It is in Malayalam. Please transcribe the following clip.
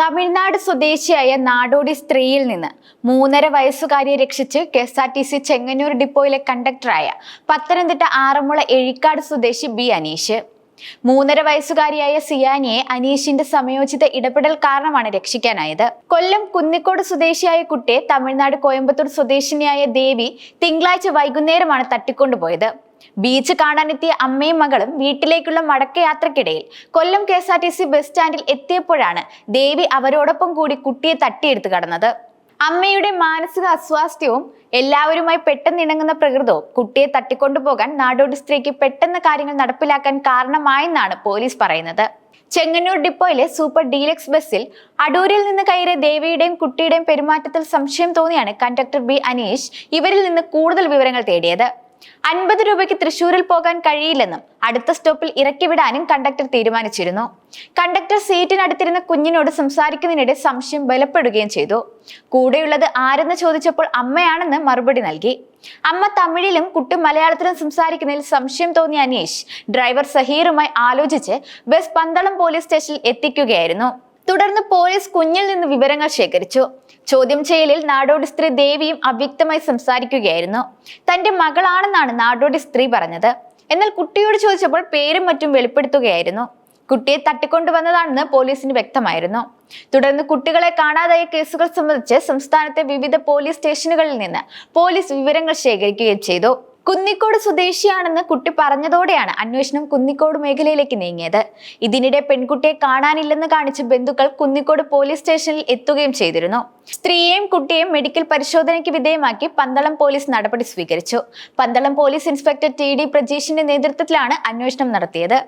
തമിഴ്നാട് സ്വദേശിയായ നാടോടി സ്ത്രീയിൽ നിന്ന് മൂന്നര വയസ്സുകാരിയെ രക്ഷിച്ച് K S R T C Chengannur ഡിപ്പോയിലെ കണ്ടക്ടറായ പത്തനംതിട്ട ആറന്മുള എഴിക്കാട് സ്വദേശി ബി അനീഷ്. മൂന്നര വയസ്സുകാരിയായ സിയാനിയെ അനീഷിന്റെ സമയോചിത ഇടപെടൽ കാരണമാണ് രക്ഷിക്കാനായത്. കൊല്ലം കുന്നിക്കോട് സ്വദേശിയായ കുട്ടിയെ തമിഴ്നാട് കോയമ്പത്തൂർ സ്വദേശിനിയായ ദേവി തിങ്കളാഴ്ച വൈകുന്നേരമാണ് തട്ടിക്കൊണ്ടുപോയത്. ബീച്ച് കാണാനെത്തിയ അമ്മയും മകളും വീട്ടിലേക്കുള്ള മടക്കയാത്രക്കിടയിൽ Kollam K S R T C bus സ്റ്റാൻഡിൽ എത്തിയപ്പോഴാണ് ദേവി അവരോടൊപ്പം കൂടി കുട്ടിയെ തട്ടിയെടുത്ത് കടന്നത്. അമ്മയുടെ മാനസിക അസ്വാസ്ഥ്യവും എല്ലാവരുമായി പെട്ടെന്ന് ഇണങ്ങുന്ന പ്രകൃതവും കുട്ടിയെ തട്ടിക്കൊണ്ടുപോകാൻ നാടോടി സ്ത്രീക്ക് പെട്ടെന്ന് കാര്യങ്ങൾ നടപ്പിലാക്കാൻ കാരണമായെന്നാണ് പോലീസ് പറയുന്നത്. ചെങ്ങന്നൂർ ഡിപ്പോയിലെ സൂപ്പർ ഡീലക്സ് ബസ്സിൽ അടൂരിൽ നിന്ന് കയറിയ ദേവിയുടെയും കുട്ടിയുടെയും പെരുമാറ്റത്തിൽ സംശയം തോന്നിയാണ് കണ്ടക്ടർ ബി അനീഷ് ഇവരിൽ നിന്ന് കൂടുതൽ വിവരങ്ങൾ തേടിയത്. അൻപത് രൂപയ്ക്ക് തൃശൂരിൽ പോകാൻ കഴിയില്ലെന്നും അടുത്ത സ്റ്റോപ്പിൽ ഇറക്കി വിടാനും കണ്ടക്ടർ തീരുമാനിച്ചിരുന്നു. കണ്ടക്ടർ സീറ്റിനടുത്തിരുന്ന കുഞ്ഞിനോട് സംസാരിക്കുന്നതിനിടെ സംശയം ബലപ്പെടുകയും ചെയ്തു. കൂടെയുള്ളത് ആരെന്ന് ചോദിച്ചപ്പോൾ അമ്മയാണെന്ന് മറുപടി നൽകി. അമ്മ തമിഴിലും കുട്ടി മലയാളത്തിലും സംസാരിക്കുന്നതിൽ സംശയം തോന്നിയ അനീഷ് ഡ്രൈവർ സഹീറുമായി ആലോചിച്ച് ബസ് പന്തളം പോലീസ് സ്റ്റേഷനിൽ എത്തിക്കുകയായിരുന്നു. തുടർന്ന് പോലീസ് കുഞ്ഞിൽ നിന്ന് വിവരങ്ങൾ ശേഖരിച്ചു. ചോദ്യം ചെയ്യലിൽ നാടോടി സ്ത്രീ ദേവിയും അവ്യക്തമായി സംസാരിക്കുകയായിരുന്നു. തന്റെ മകളാണെന്നാണ് നാടോടി സ്ത്രീ പറഞ്ഞത്. എന്നാൽ കുട്ടിയോട് ചോദിച്ചപ്പോൾ പേരും മറ്റും വെളിപ്പെടുത്തുകയായിരുന്നു. കുട്ടിയെ തട്ടിക്കൊണ്ടുവന്നതാണെന്ന് പോലീസിന് വ്യക്തമായിരുന്നു. തുടർന്ന് കുട്ടികളെ കാണാതായ കേസുകൾ സംബന്ധിച്ച് സംസ്ഥാനത്തെ വിവിധ പോലീസ് സ്റ്റേഷനുകളിൽ നിന്ന് പോലീസ് വിവരങ്ങൾ ശേഖരിക്കുകയും ചെയ്തു. കുന്നിക്കോട് സ്വദേശിയാണെന്ന് കുട്ടി പറഞ്ഞതോടെയാണ് അന്വേഷണം കുന്നിക്കോട് മേഖലയിലേക്ക് നീങ്ങിയത്. ഇതിനിടെ പെൺകുട്ടിയെ കാണാനില്ലെന്ന് കാണിച്ച് ബന്ധുക്കൾ കുന്നിക്കോട് പോലീസ് സ്റ്റേഷനിൽ എത്തുകയും ചെയ്തിരുന്നു. സ്ത്രീയെയും കുട്ടിയെയും മെഡിക്കൽ പരിശോധനയ്ക്ക് വിധേയമാക്കി പന്തളം പോലീസ് നടപടി സ്വീകരിച്ചു. Pandalam police inspector T D പ്രജീഷിന്റെ നേതൃത്വത്തിലാണ് അന്വേഷണം നടത്തിയത്.